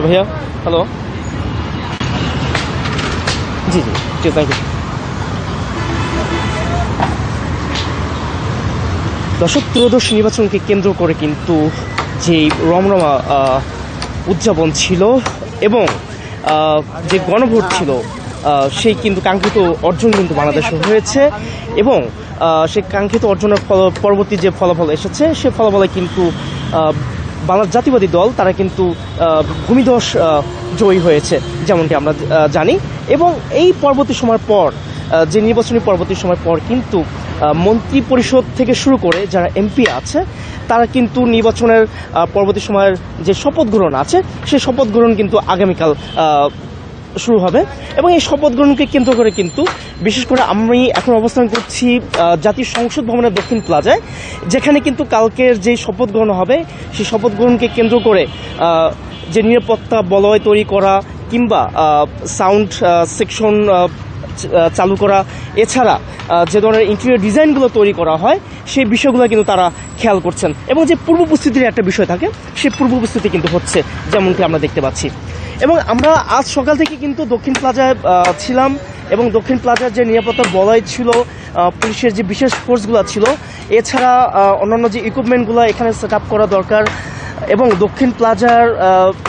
হ্যাঁ ভাইয়া হ্যালো জি জি জি থ্যাংক ইউ দর্শক, ত্রয়োদশ নির্বাচনকে কেন্দ্র করে কিন্তু যে রমরমা উদযাপন ছিল এবং যে গণভোট ছিল সেই কিন্তু কাঙ্ক্ষিত অর্জন কিন্তু বাংলাদেশে হয়েছে এবং সেই কাঙ্ক্ষিত অর্জনের ফল, পরবর্তী যে ফলাফল এসেছে, সে ফলাফলে কিন্তু বাংলার জাতীয়বাদী দল, তারা কিন্তু ভূমিধস জয়ী হয়েছে, যেমনটি আমরা জানি। এবং এই পরবর্তী সময়ের পর যে নির্বাচনী পরবর্তী সময় পর কিন্তু মন্ত্রী পরিষদ থেকে শুরু করে যারা এমপি আছে, তারা কিন্তু নির্বাচনের পরবর্তী সময়ের যে শপথ গ্রহণ আছে, সেই শপথ গ্রহণ কিন্তু আগামীকাল শুরু হবে। এবং এই শপথ গ্রহণকে কেন্দ্র করে কিন্তু, বিশেষ করে আমি এখন অবস্থান করছি জাতীয় সংসদ ভবনের দক্ষিণ প্লাজায়, যেখানে কিন্তু কালকের যে শপথ গ্রহণ হবে, সেই শপথ গ্রহণকে কেন্দ্র করে যে নিরাপত্তা, বলয় তৈরি করা, কিংবা সাউন্ড সেকশন চালু করা, এছাড়া যে ধরনের ইন্টেরিয়র ডিজাইনগুলো তৈরি করা হয়, সেই বিষয়গুলো কিন্তু তারা খেয়াল করছেন। এবং যে পূর্ব উপস্থিতির একটা বিষয় থাকে সেই পূর্ব উপস্থিতি কিন্তু হচ্ছে, যেমনটি আমরা দেখতে পাচ্ছি। এবং আমরা আজ সকাল থেকে কিন্তু দক্ষিণ প্লাজায় ছিলাম এবং দক্ষিণ প্লাজার যে নিরাপত্তা বলয় ছিল পুলিশের যে বিশেষ ফোর্সগুলো ছিল, এছাড়া অন্যান্য যে ইকুইপমেন্টগুলো এখানে সেট আপ করা দরকার এবং দক্ষিণ প্লাজার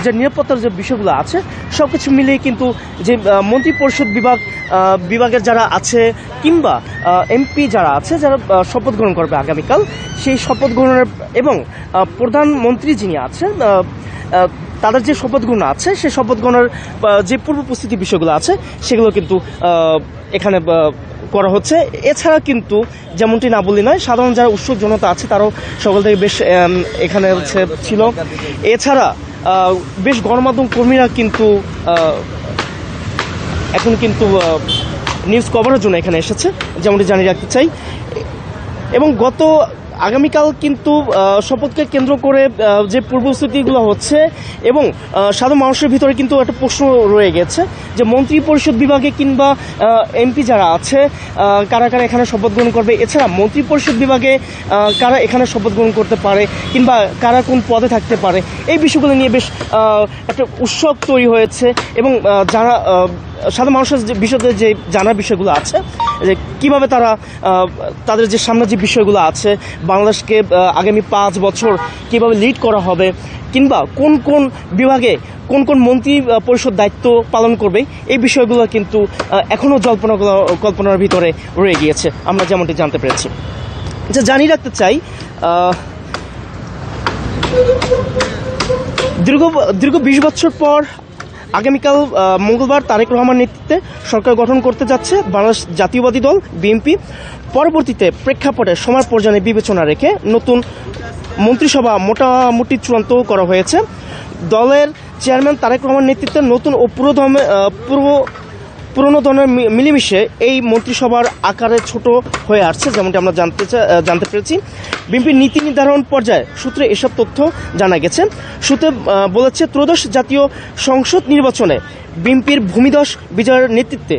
যে নিরাপত্তার যে বিষয়গুলো আছে সব কিছু মিলিয়ে কিন্তু যে মন্ত্রী পরিষদ বিভাগ বিভাগের যারা আছে কিংবা এমপি যারা আছে, যারা শপথ গ্রহণ করবে আগামীকাল, সেই শপথ গ্রহণের এবং প্রধানমন্ত্রী যিনি আছেন তাদের যে শপথ গ্রহণ আছে সেই শপথ গ্রহণের যে পূর্ব প্রস্তুতি বিষয়গুলো আছে, সেগুলো কিন্তু এখানে করা হচ্ছে। এছাড়া কিন্তু যেমনটি না বললি নয়, সাধারণ যারা উৎসুক জনতা আছে, তারাও সকল থেকে বেশ এখানে হচ্ছে ছিল। এছাড়া বেশ গণমাধ্যম কর্মীরা কিন্তু এখন কিন্তু নিউজ কভারের জন্য এখানে এসেছে, যেমনটি জানিয়ে রাখতে চাই। এবং গত আগামীকাল কিন্তু শপথকে কেন্দ্র করে যে পূর্বস্থিতিগুলো হচ্ছে এবং সাধারণ মানুষের ভিতরে কিন্তু একটা প্রশ্ন রয়ে গেছে যে মন্ত্রী পরিষদ বিভাগে কিংবা এমপি যারা আছে কারা কারা এখানে শপথ গ্রহণ করবে? এছাড়া মন্ত্রী পরিষদ বিভাগে কারা এখানে শপথ গ্রহণ করতে পারে কিংবা কারা কোন পদে থাকতে পারে? এই বিষয়গুলো নিয়ে বেশ একটা উৎসব তৈরি হয়েছে এবং যারা সাধারণ মানুষের যে বিষয়তে যে জানার বিষয়গুলো আছে যে কীভাবে তারা তাদের যে সামনে যে বিষয়গুলো আছে, বাংলাদেশকে আগামী পাঁচ বছর কীভাবে লিড করা হবে, কিংবা কোন কোন বিভাগে কোন কোন মন্ত্রী পরিষদ দায়িত্ব পালন করবে, এই বিষয়গুলো কিন্তু এখনও জল্পনা কল্পনার ভিতরে রয়ে গিয়েছে। আমরা যেমনটি জানতে পেরেছি। যা জানিয়ে রাখতে চাই দীর্ঘ দীর্ঘ বিশ বছর পর আগামীকাল মঙ্গলবার তারেক রহমান নেতৃত্বে সরকার গঠন করতে যাচ্ছে বাংলাদেশ জাতীয়বাদী দল, বিএনপি। পরবর্তীতে প্রেক্ষাপটে সময় পর্যায়ে বিবেচনা রেখে নতুন মন্ত্রিসভা মোটামুটি চূড়ান্ত করা হয়েছে। দলের চেয়ারম্যান তারেক রহমান নেতৃত্বে নতুন ও পুরো পূর্ব পুরনো ধরনের মিলেমিশে এই মন্ত্রিসভার আকারে ছোট হয়ে আসছে, যেমনটি আমরা জানতে জানতে পেরেছি। বিএনপির নীতি নির্ধারণ পর্যায়ে সূত্রে এসব তথ্য জানা গেছে। সূত্রে বলেছে, ত্রয়োদশ জাতীয় সংসদ নির্বাচনে বিএনপির ভূমিদস বিজয়ের নেতৃত্বে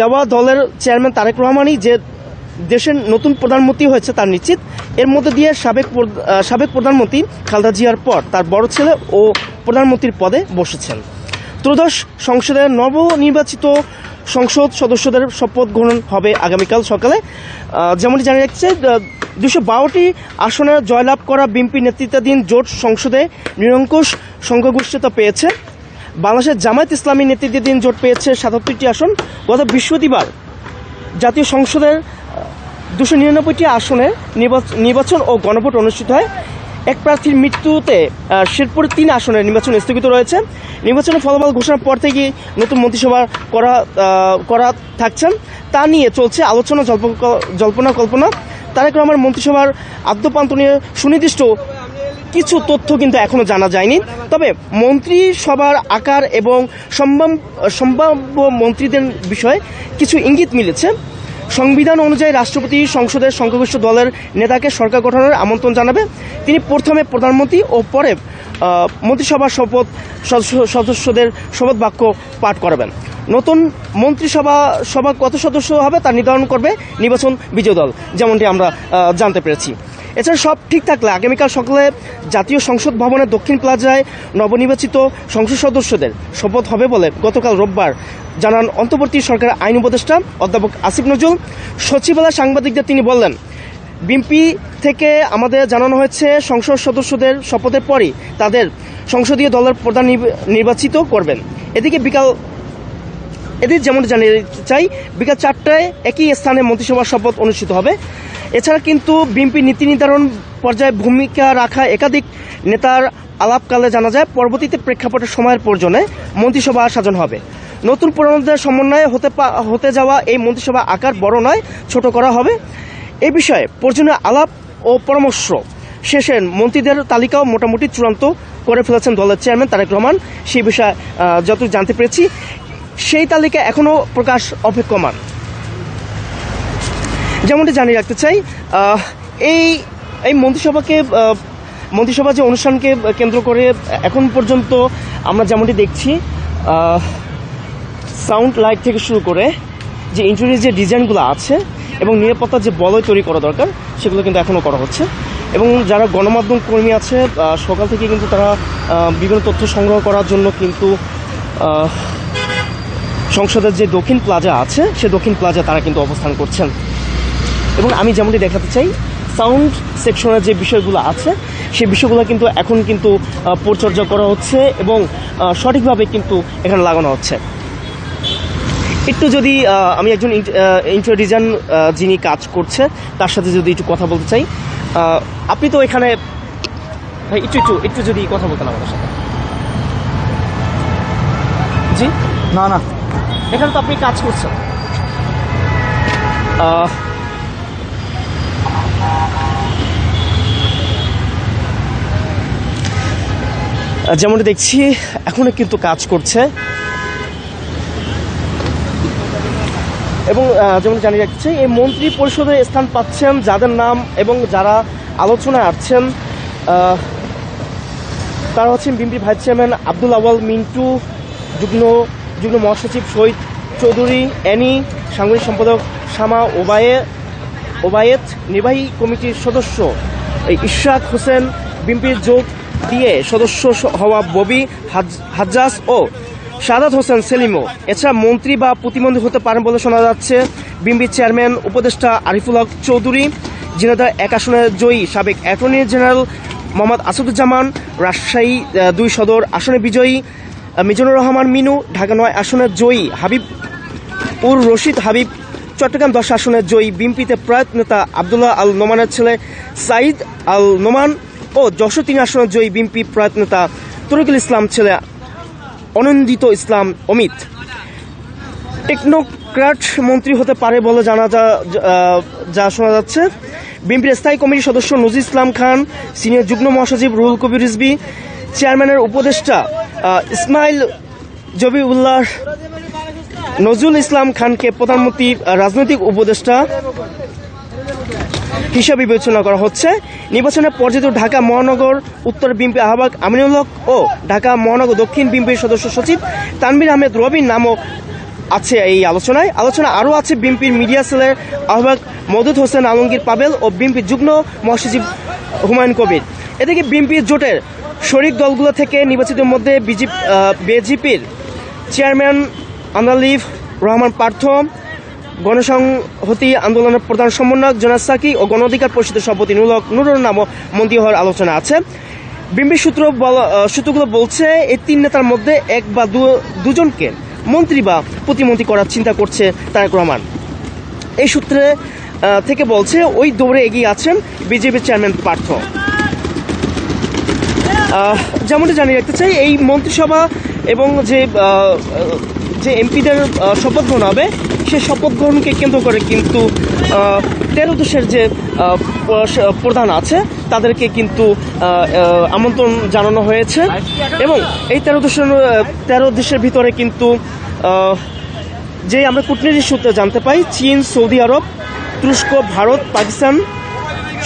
দেওয়া দলের চেয়ারম্যান তারেক রহমানই যে দেশের নতুন প্রধানমন্ত্রী হয়েছে তার নিশ্চিত। এর মধ্যে দিয়ে সাবেক সাবেক প্রধানমন্ত্রী খালদা জিয়ার পর তার বড় ছেলে ও প্রধানমন্ত্রীর পদে বসেছেন। ত্রয়োদশ সংসদের নবনির্বাচিত সংসদ সদস্যদের শপথ গ্রহণ হবে আগামীকাল সকালে। যেমনটি জানিয়ে রাখছে দুশো বারোটি আসনে জয়লাভ করা বিএনপি নেতৃত্বাধীন জোট সংসদে নিরঙ্কুশ সংখ্যাগরিষ্ঠতা পেয়েছে। বাংলাদেশের জামায়াত ইসলামী নেতৃত্বাধীন জোট পেয়েছে সাতাত্তরটি আসন। গত বৃহস্পতিবার জাতীয় সংসদের দুশো নিরানব্বইটি নির্বাচ- নির্বাচন ও গণভোট অনুষ্ঠিত হয়। এক প্রার্থীর মৃত্যুতে শেরপুর তিন আসনের নির্বাচন স্থগিত রয়েছে। নির্বাচনের ফলাফল ঘোষণার পর থেকে নতুন মন্ত্রিসভা করা করা থাকছেন। তা নিয়ে চলছে আলোচনা জল্প- জল্পনা, কল্পনা। তারেক রহমান মন্ত্রিসভার আদ্যপান্ত নিয়ে সুনির্দিষ্ট কিছু তথ্য কিন্তু এখনও জানা যায়নি। তবে মন্ত্রী সভার আকার এবং সম্ভাব্য মন্ত্রীদের বিষয়ে কিছু ইঙ্গিত মিলেছে। সংবিধান অনুযায়ী রাষ্ট্রপতি সংসদের সংখ্যাগরিষ্ঠ দলের নেতাকে সরকার গঠনের আমন্ত্রণ জানাবে। তিনি প্রথমে প্রধানমন্ত্রী ও পরে মন্ত্রিসভার শপথ সদস্য- সদস্যদের শপথ বাক্য পাঠ করাবেন। নতুন মন্ত্রিসভা সভা কত সদস্য হবে তা নির্ধারণ করবে নির্বাচন বিজয় দল, যেমনটি আমরা জানতে পেরেছি। এছাড়া সব ঠিক থাকলে আগামীকাল সকালে জাতীয় সংসদ ভবনের দক্ষিণ প্লাজায় নবনির্বাচিত সংসদ সদস্যদের শপথ হবে বলে গতকাল রোববার জানান অন্তর্বর্তী সরকারের আইন উপদেষ্টা অধ্যাপক আসিফ নজরুল। সচিবালয় সাংবাদিকদের তিনি বললেন, বিএনপি থেকে আমাদের জানানো হয়েছে সংসদ সদস্যদের শপথের পরই তাদের সংসদীয় দলের প্রধান নির্ব- নির্বাচিত করবেন। এদিকে বিকাল এদের যেমন জানিয়ে চাই, বিকাল চারটায় একই স্থানে মন্ত্রিসভার শপথ অনুষ্ঠিত হবে। এছাড়া কিন্তু বিএনপি নীতি নির্ধারণ পর্যায়ে ভূমিকা রাখা একাধিক নেতার আলাপকালে জানা যায়, পরবর্তীতে প্রেক্ষাপটের সময়ের প্রয়োজনে মন্ত্রিসভা সাজানো হবে। নতুন পুরনোদের সমন্বয়ে হতে হতে যাওয়া এই মন্ত্রিসভা আকার বড় নয়, ছোট করা হবে। এ বিষয়ে প্রয়োজনীয় আলাপ ও পরামর্শ শেষে মন্ত্রীদের তালিকাও মোটামুটি চূড়ান্ত করে ফেলেছেন দলের চেয়ারম্যান তারেক রহমান। সেই বিষয়ে যতটুকু জানতে পেরেছি, সেই তালিকা এখনও প্রকাশ অপেক্ষমান। যেমনটি জানিয়ে রাখতে চাই এই এই মন্ত্রিসভাকে মন্ত্রিসভা যে অনুষ্ঠানকে কেন্দ্র করে এখন পর্যন্ত আমরা যেমনটি দেখছি সাউন্ড লাইট থেকে শুরু করে যে ইন্টেরিয়ার যে ডিজাইনগুলো আছে এবং নিরাপত্তার যে বলয় তৈরি করা দরকার, সেগুলো কিন্তু এখনও করা হচ্ছে। এবং যারা গণমাধ্যম কর্মী আছে সকাল থেকে কিন্তু তারা বিভিন্ন তথ্য সংগ্রহ করার জন্য কিন্তু সংসদের যে দক্ষিণ প্লাজা আছে, সে দক্ষিণ প্লাজা তারা কিন্তু অবস্থান করছেন। এবং আমি যেমনটি দেখাতে চাই সাউন্ড সেকশনের যে বিষয়গুলো আছে সেই বিষয়গুলো কিন্তু এখন কিন্তু পরিচর্যা করা হচ্ছে এবং সঠিকভাবে কিন্তু এখানে লাগানো হচ্ছে। একটু যদি আমি একজন ইন্টার ডিজাইন যিনি কাজ করছে তার সাথে যদি একটু কথা বলতে চাই আপনি তো এখানে ভাই একটু একটু একটু যদি কথা বলতেন আমাদের সাথে। জি? না না। এখানে তো আপনি কাজ করছেন। যেমনটি দেখছি, এখনও কিন্তু কাজ করছে। এবং যেমন জানিয়ে রাখছি এই মন্ত্রী পরিষদে স্থান পাচ্ছেন যাদের নাম এবং যারা আলোচনায় আসছেন তারা হচ্ছেন BNP vice chairman Abdul Awal Mintu, যুগ্ম যুগ্ম মহাসচিব শহীদ চৌধুরী, অ্যানি, সাংগঠনিক সম্পাদক শামা ওবায়ে, ওবায়েত, নির্বাহী কমিটির সদস্য ইশরাক হোসেন, বিএনপির যোগ দিয়ে সদস্য হওয়া ববি হাজ- হাজ্জাজ ও সাদাত হোসেন সেলিমও। এছাড়া মন্ত্রী বা প্রতিমন্ত্রী হতে পারেন বলে শোনা যাচ্ছে। বিএনপির চেয়ারম্যান উপদেষ্টা আরিফুল হক চৌধুরী জিনাদার এক আসনে জয়ী সাবেক অ্যাটর্নি জেনারেল মোহাম্মদ আসাদুজ্জামান, রাজশাহী দুই সদর আসনে বিজয়ী মিজানুর রহমান মিনু, ঢাকা নয় আসনের জয়ী হাবিব উর রশিদ হাবিব, চট্টগ্রাম দশ আসনের জয়ী বিএনপিতে প্রয়াত নেতা আবদুল্লাহ আল নোমানের ছেলে সাইদ আল নোমান ও যশোর তিন আসনের জয়ী বিএনপি প্রয়াত নেতা তরিকুল ইসলাম ছেলে অনন্দিত ইসলাম অমিত। টেকনোক্র্যাট মন্ত্রী হতে পারে বলে জানা যা যা শোনা যাচ্ছে। বিএনপির স্থায়ী কমিটির সদস্য নজির ইসলাম খান, সিনিয়র যুগ্ম মহাসচিব রুহুল কবির রিজবি চেয়ারম্যানের উপদেষ্টা ইসমাইল জবিউল্লাহ নজরুল ইসলাম খানকে প্রধানমন্ত্রী রাজনৈতিক উপদেষ্টা হিসাবে বিবেচনা করা হচ্ছে। নির্বাচনে পরাজিত ঢাকা মহানগর, উত্তর বিএনপি আহ্বায়ক আমিনুল হক ও ঢাকা মহানগর দক্ষিণ বিএনপির সদস্য সচিব তানবির আহমেদ রবির নামও আছে এই আলোচনায়। আলোচনা আরও আছে বিএনপির মিডিয়া সেলের আহ্বায়ক মদুদ হোসেন আলমগীর পাবেল ও বিএনপির যুগ্ম মহাসচিব হুমায়ুন কবির। এদিকে বিএনপির জোটের শরিক দলগুলো থেকে নির্বাচিতের মধ্যে বিজেপি বিজেপির চেয়ারম্যান আনালিফ রহমান পার্থ গণসংহতি আন্দোলনের প্রধান সমন্বয়ক জোনাস সাকি ও গণ অধিকার পরিষদের সভাপতি নুরুল হক নুরুর নামও মন্ত্রী হওয়ার আলোচনা আছে। বিম্বি সূত্র সূত্রগুলো বলছে, এই তিন নেতার মধ্যে এক বা দুজনকে মন্ত্রী বা প্রতিমন্ত্রী করার চিন্তা করছে তারেক রহমান। এই সূত্রে থেকে বলছে, ওই দৌড়ে এগিয়ে আছেন বিজেপির চেয়ারম্যান পার্থ। যেমনটি জানিয়ে রাখতে চাই, এই মন্ত্রিসভা এবং যে যে এমপিদের শপথ গ্রহণ হবে সেই শপথ গ্রহণকে কেন্দ্র করে কিন্তু তেরো দেশের যে প্রধান আছে, তাদেরকে কিন্তু আমন্ত্রণ জানানো হয়েছে। এবং এই তেরো দেশের তেরো দেশের ভিতরে কিন্তু যে আমরা কূটনীতির সূত্রে জানতে পাই, চীন, সৌদি আরব, তুরস্ক, ভারত, পাকিস্তান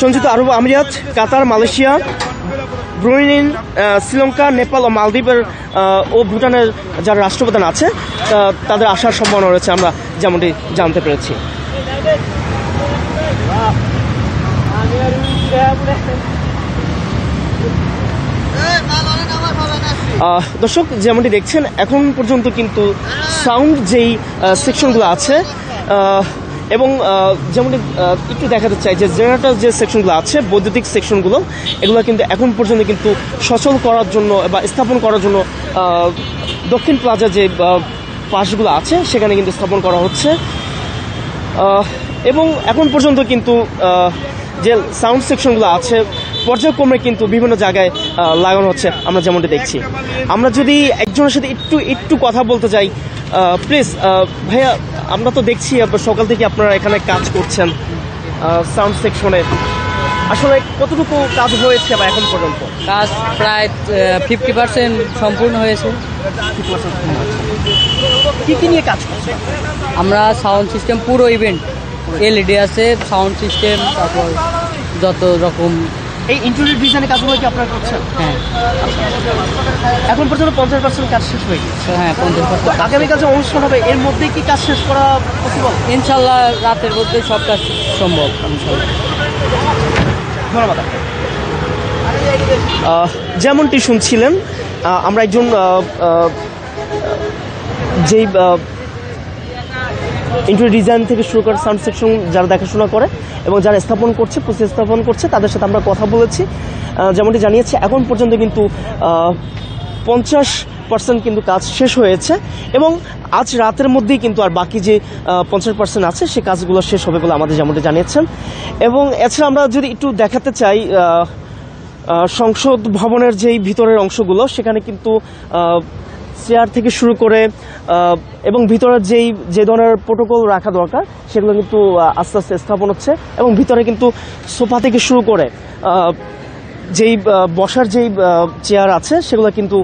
সংযুক্ত আরব আমিরাত, Qatar, Malaysia Brunei Sri Lanka, Nepal ও মালদ্বীপের ও ভুটানের যারা রাষ্ট্রপ্রধান আছে তাদের আসার সম্ভাবনা রয়েছে আমরা যেমনটি জানতে পেরেছি। দর্শক, যেমনটি দেখছেন, এখন পর্যন্ত কিন্তু সাউন্ড যেই সেকশনগুলো আছে এবং যেমন একটু দেখাতে চাই যে জেনারেটার যে সেকশনগুলো আছে, বৈদ্যুতিক সেকশনগুলো, এগুলো কিন্তু এখন পর্যন্ত কিন্তু সচল করার জন্য বা স্থাপন করার জন্য দক্ষিণ প্লাজা যে পাশগুলো আছে, সেখানে কিন্তু স্থাপন করা হচ্ছে। এবং এখন পর্যন্ত কিন্তু যে সাউন্ড সেকশনগুলো আছে পর্যায়ক্রমে কিন্তু বিভিন্ন জায়গায় লাগানো হচ্ছে আমরা যেমনটি দেখছি। আমরা যদি একজনের সাথে একটু একটু কথা বলতে চাই প্লিজ ভাইয়া আমরা তো দেখছি সকাল থেকে আপনারা এখানে কাজ করছেন সাউন্ড সেকশনে আসলে কতটুকু কাজ হয়েছে বা এখন পর্যন্ত? কাজ প্রায় ফিফটি পার্সেন্ট সম্পূর্ণ হয়েছে। কি কি নিয়ে কাজ করছেন? আমরা সাউন্ড সিস্টেম পুরো ইভেন্ট এলইডি আছে সাউন্ড সিস্টেম তারপর যত রকম এই ইন্টারনেট ডিজাইনের কাজগুলো কি আপনারা করছেন? হ্যাঁ। এখন পর্যন্ত পঞ্চাশ পার্সেন্ট কাজ শেষ হয়ে গেছে হ্যাঁ পঞ্চাশ পার্সেন্ট আগামীকাল যে অনুষ্ঠান হবে এর মধ্যে কি কাজ শেষ করা পসিবল ইনশাল্লাহ রাতের মধ্যে সব কাজ সম্ভব ইনশাল্লাহ ধন্যবাদ যেমনটি শুনছিলেন আমরা একজন যেই ইন্টারিয়র ডিজাইন থেকে শুরু করে সাউন্ড সেকশন যারা দেখাশোনা করে এবং যারা স্থাপন করছে প্রতিস্থাপন করছে, তাদের সাথে আমরা কথা বলেছি। যেমনটি জানিয়েছে, এখন পর্যন্ত কিন্তু পঞ্চাশ পার্সেন্ট কিন্তু কাজ শেষ হয়েছে এবং আজ রাতের মধ্যেই কিন্তু আর বাকি যে পঞ্চাশ পার্সেন্ট আছে, সে কাজগুলো শেষ হবে বলে আমাদের যেমনটি জানিয়েছেন। এবং এছাড়া আমরা যদি একটু দেখাতে চাই সংসদ ভবনের যেই ভিতরের অংশগুলো, সেখানে কিন্তু চেয়ার থেকে শুরু করে এবং ভিতরে যেই, যে ধরনের প্রোটোকল রাখা দরকার, সেগুলো কিন্তু আস্তে আস্তে স্থাপন হচ্ছে এবং ভিতরে কিন্তু সোফা থেকে শুরু করে যেই বসার যেই চেয়ার আছে, সেগুলো কিন্তু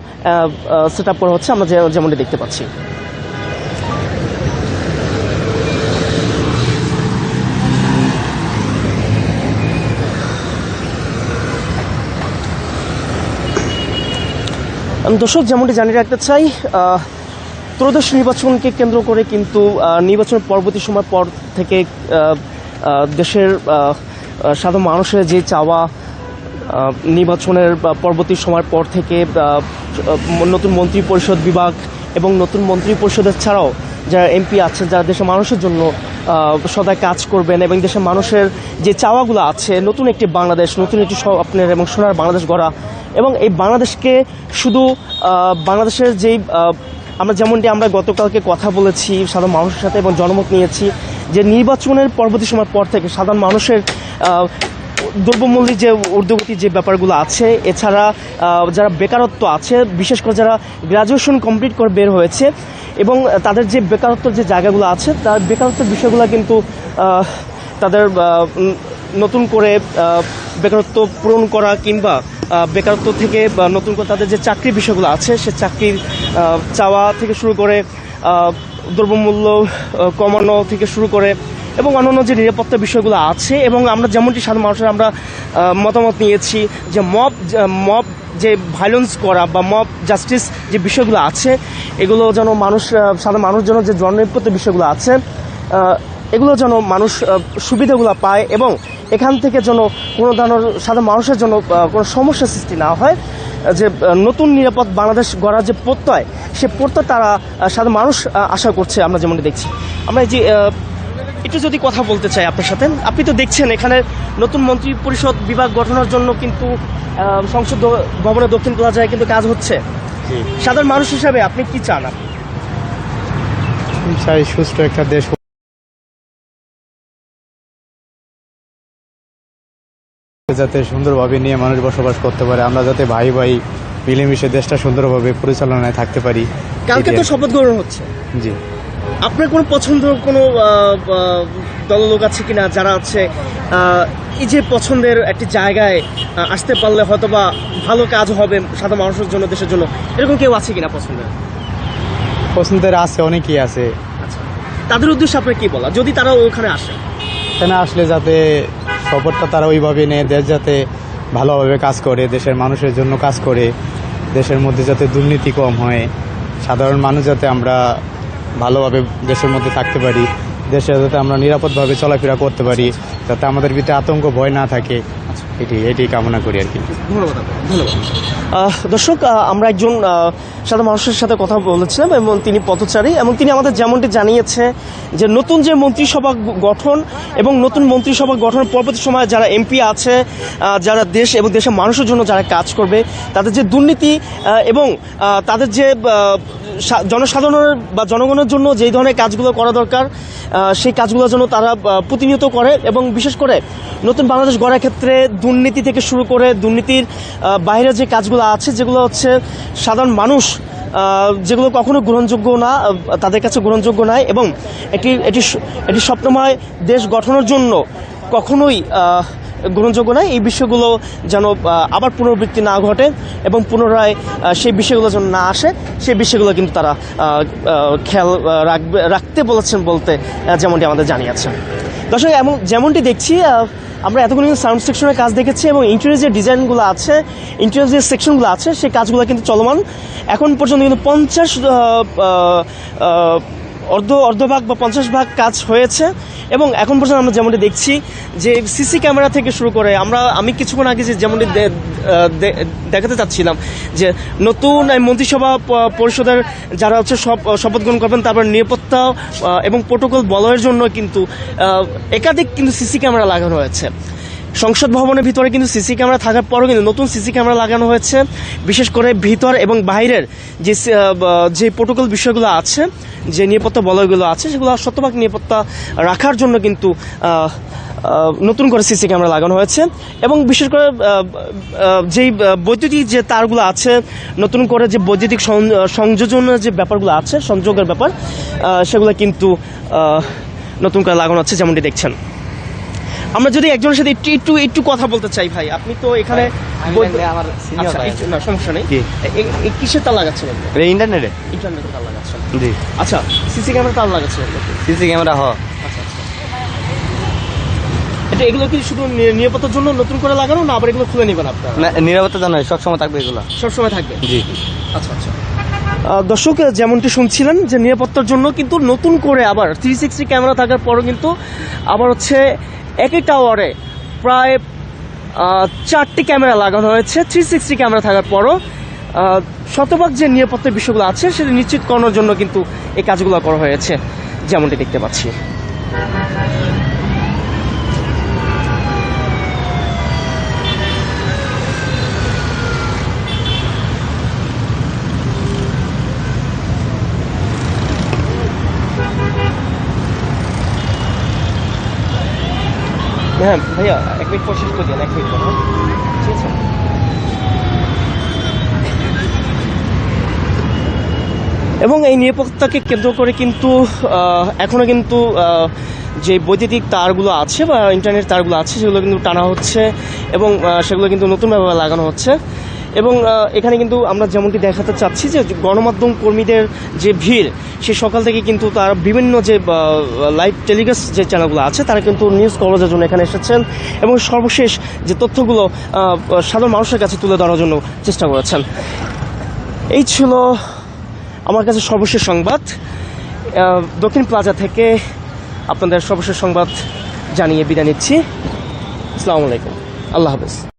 সেট আপ করা হচ্ছে, আমরা যেমনটি দেখতে পাচ্ছি। দর্শক, যেমনটি জানিয়ে রাখতে চাই ত্রয়োদশ নির্বাচনকে কেন্দ্র করে কিন্তু নির্বাচন পরবর্তী সময় পর থেকে দেশের সাধারণ মানুষের যে চাওয়া নির্বাচনের পরবর্তী সময়ের পর থেকে নতুন মন্ত্রী পরিষদ বিভাগ এবং নতুন মন্ত্রী পরিষদের ছাড়াও যারা এমপি আছেন, যারা দেশের মানুষের জন্য সদায় কাজ করবেন এবং দেশের মানুষের যে চাওয়াগুলো আছে, নতুন একটি বাংলাদেশ, নতুন একটি স্বপ্নের এবং সোনার বাংলাদেশ গড়া এবং এই বাংলাদেশকে শুধু বাংলাদেশের যেই আমরা যেমনটি আমরা গতকালকে কথা বলেছি, সাধারণ মানুষের সাথে এবং জনমত নিয়েছি, যে নির্বাচনের পরবর্তী সময় পর থেকে সাধারণ মানুষের দ্রব্যমূল্যের যে ঊর্ধ্বগতির যে ব্যাপারগুলো আছে, এছাড়া যারা বেকারত্ব আছে, বিশেষ করে যারা গ্রাজুয়েশন কমপ্লিট করে বের হয়েছে, এবং তাদের যে বেকারত্বের যে জায়গাগুলো আছে, তার বেকারত্বের বিষয়গুলো কিন্তু তাদের নতুন করে বেকারত্ব পূরণ করা কিংবা বেকারত্ব থেকে নতুন করে তাদের যে চাকরির বিষয়গুলো আছে, সে চাকরির চাওয়া থেকে শুরু করে দ্রব্যমূল্য কমানো থেকে শুরু করে এবং অন্যান্য যে নিরাপত্তা বিষয়গুলো আছে এবং আমরা যেমনটি সাধারণ মানুষের আমরা মতামত নিয়েছি যে মব মব যে ভায়োলেন্স করা বা মব জাস্টিস যে বিষয়গুলো আছে, এগুলো যেন মানুষ সাধারণ মানুষ যেন যে জননিরাপত্তা বিষয়গুলো আছে এগুলো যেন মানুষ সুবিধাগুলো পায় এবং এখান থেকে যেন কোনো ধরনের সাধারণ মানুষের জন্য কোনো সমস্যা সৃষ্টি না হয় যে নতুন নিরাপদ বাংলাদেশ গড়ার যে প্রত্যয় সে প্রত্যয় তারা সাধারণ মানুষ আশা করছে আমরা যেমনটি দেখছি। আমরা এই যে একটু যদি কথা বলতে চাই আপনার সাথে আপনি তো দেখছেন এখানে নতুন মন্ত্রী পরিষদ বিভাগ গঠনের জন্য কিন্তু সংসদ ভবনের দক্ষিণ প্লাজায় কিন্তু কাজ হচ্ছে। সাধারণ মানুষ হিসাবে আপনি কি চান? আপনি? চাই সুস্থ একটা দেশ যাতে সুন্দরভাবে নিয়ে মানুষ বসবাস করতে পারে আমরা যাতে ভাই ভাই মিলেমিশে দেশটা সুন্দরভাবে পরিচালনায় থাকতে পারি কালকে তো শপথ গ্রহণ হচ্ছে। জি। আপনার কোনো পছন্দ কোনো দললোক আছে কিনা যারা আছে এই যে পছন্দের একটি জায়গায় আসতে পারলে হয়তো বা ভালো কাজ হবে সাধারণ মানুষের জন্য দেশের জন্য এরকম কেউ আছে কিনা পছন্দের? পছন্দের আছে অনেকেই আছে। আচ্ছা। তাদের উদ্দেশ্যে আপনার কি বলা? যদি তারা ওখানে আসে। এখানে আসলে যাতে সফরটা তারা ওইভাবে নেয়, দেশ যাতে ভালোভাবে কাজ করে, দেশের মানুষের জন্য কাজ করে, দেশের মধ্যে যাতে দুর্নীতি কম হয়, সাধারণ মানুষ যাতে আমরা ভালোভাবে দেশের মধ্যে থাকতে পারি, দেশে যাতে আমরা নিরাপদভাবে চলাফেরা করতে পারি, যাতে আমাদের ভিতরে আতঙ্ক ভয় না থাকে। এটি এটি কামনা করি আর কি। ধন্যবাদ ধন্যবাদ। দর্শক আমরা একজন সাধারণ মানুষের সাথে কথা বলেছিলাম এবং তিনি পথচারী এবং তিনি আমাদের যেমনটি জানিয়েছে যে নতুন যে মন্ত্রিসভা গঠন এবং নতুন মন্ত্রিসভা গঠনের পরবর্তী সময়ে যারা এমপি আছে যারা দেশ এবং দেশের মানুষের জন্য যারা কাজ করবে, তাদের যে দুর্নীতি এবং তাদের যে জনসাধারণের বা জনগণের জন্য যেই ধরনের কাজগুলো করা দরকার সেই কাজগুলো যেন তারা প্রতিনিয়ত করে এবং বিশেষ করে নতুন বাংলাদেশ গড়ার ক্ষেত্রে দুর্নীতি থেকে শুরু করে দুর্নীতির বাইরে যে কাজগুলো আছে, যেগুলো হচ্ছে সাধারণ মানুষ যেগুলো কখনো গ্রহণযোগ্য না তাদের কাছে গ্রহণযোগ্য নয় এবং এটি এটি এটি স্বপ্নময় দেশ গঠনের জন্য কখনোই গ্রহণযোগ্য নয়। এই বিষয়গুলো যেন আবার পুনরাবৃত্তি না ঘটে এবং পুনরায় সেই বিষয়গুলো যেন না আসে, সেই বিষয়গুলো কিন্তু তারা খেয়াল রাখবে, রাখতে বলেছেন বলতে যেমনটি আমাদের জানিয়েছেন। দর্শক, এমন, যেমনটি দেখছি আমরা এতক্ষণ সাউন্ড সেকশনের কাজ দেখেছি এবং ইন্টেরিয়ার যে ডিজাইনগুলো আছে ইন্টেরিয়ার যে সেকশনগুলো আছে, সেই কাজগুলো কিন্তু চলমান। এখন পর্যন্ত কিন্তু পঞ্চাশ অর্ধ অর্ধভাগ বা পঞ্চাশ ভাগ কাজ হয়েছে এবং এখন পর্যন্ত আমরা যেমনটি দেখছি যে সিসি ক্যামেরা থেকে শুরু করে আমরা, আমি কিছুক্ষণ আগে যে যেমনটি দেখাতে চাচ্ছিলাম যে নতুন এই মন্ত্রিসভা পরিষদের যারা হচ্ছে সব, শপথ গ্রহণ করবেন, তারপর নিরাপত্তা এবং প্রোটোকল বলয়ের জন্য কিন্তু একাধিক কিন্তু সিসি ক্যামেরা লাগানো হয়েছে। সংসদ ভবনের ভিতরে কিন্তু সিসি ক্যামেরা থাকার পরও কিন্তু নতুন সিসি ক্যামেরা লাগানো হয়েছে। বিশেষ করে ভিতর এবং বাইরের যে যে প্রোটোকল বিষয়গুলো আছে, যে নিরাপত্তা বলয়গুলো আছে, সেগুলো শতভাগ নিরাপত্তা রাখার জন্য কিন্তু নতুন করে সিসি ক্যামেরা লাগানো হয়েছে। এবং বিশেষ করে যেই বৈদ্যুতিক যে তারগুলো আছে, নতুন করে যে বৈদ্যুতিক সংযোজনের যে ব্যাপারগুলো আছে, সংযোগের ব্যাপার সেগুলো কিন্তু নতুন করে লাগানো হচ্ছে যেমনটি দেখছেন। আমরা যদি একজনের সাথে একটু একটু একটু কথা বলতে চাই ভাই আপনি তো এখানে আমার আচ্ছা না সমস্যা নেই। কিসের তার লাগাচ্ছেন আপনি? ইন্টারনেটে ইন্টারনেটের তার লাগাচ্ছেন। জি। আচ্ছা সিসি ক্যামেরা তার লাগাচ্ছেন আপনি? সিসি ক্যামেরা হ। আচ্ছা আচ্ছা। এটা এগুলো কি শুধু নিরাপত্তার জন্য নতুন করে লাগানো না আবার এগুলো খুলে নেবেন আপনারা? না নিরাপত্তা জানো সবসময় থাকবে এগুলো। সবসময় থাকবে? জি। আচ্ছা আচ্ছা। দর্শক যেমনটি শুনছিলেন যে নিরাপত্তার জন্য কিন্তু নতুন করে আবার থ্রি সিক্সটি ক্যামেরা থাকার পরও কিন্তু আবার হচ্ছে একই টাওয়ারে প্রায় চারটি ক্যামেরা লাগানো হয়েছে। থ্রি সিক্সটি ক্যামেরা থাকার পরও শতভাগ যে নিরাপত্তার বিষয়গুলো আছে, সেটা নিশ্চিত করানোর জন্য কিন্তু এই কাজগুলো করা হয়েছে, যেমনটি দেখতে পাচ্ছি। হ্যাঁ ভাইয়া, এক মিনিট পর শেষ করে দিন, এক মিনিট পর হ্যাঁ? ঠিক আছে এবং এই নিরাপত্তাকে কেন্দ্র করে কিন্তু এখনও কিন্তু যে বৈদ্যুতিক তারগুলো আছে বা ইন্টারনেট তারগুলো আছে, সেগুলো কিন্তু টানা হচ্ছে এবং সেগুলো কিন্তু নতুনভাবে লাগানো হচ্ছে এবং এখানে কিন্তু আমরা যেমনটি দেখাতে চাচ্ছি যে গণমাধ্যম কর্মীদের যে ভিড়, সে সকাল থেকে কিন্তু তার বিভিন্ন যে লাইভ টেলিকাস্ট যে চ্যানেলগুলো আছে, তারা কিন্তু নিউজ কভারেজের জন্য এখানে এসেছেন এবং সর্বশেষ যে তথ্যগুলো সাধারণ মানুষের কাছে তুলে ধরার জন্য চেষ্টা করেছেন। এই ছিল আমার কাছে সর্বশেষ সংবাদ। দক্ষিণ প্লাজা থেকে আপনাদের সর্বশেষ সংবাদ জানিয়ে বিদায় নিচ্ছি। আসসালামু আলাইকুম। আল্লাহ হাফেজ।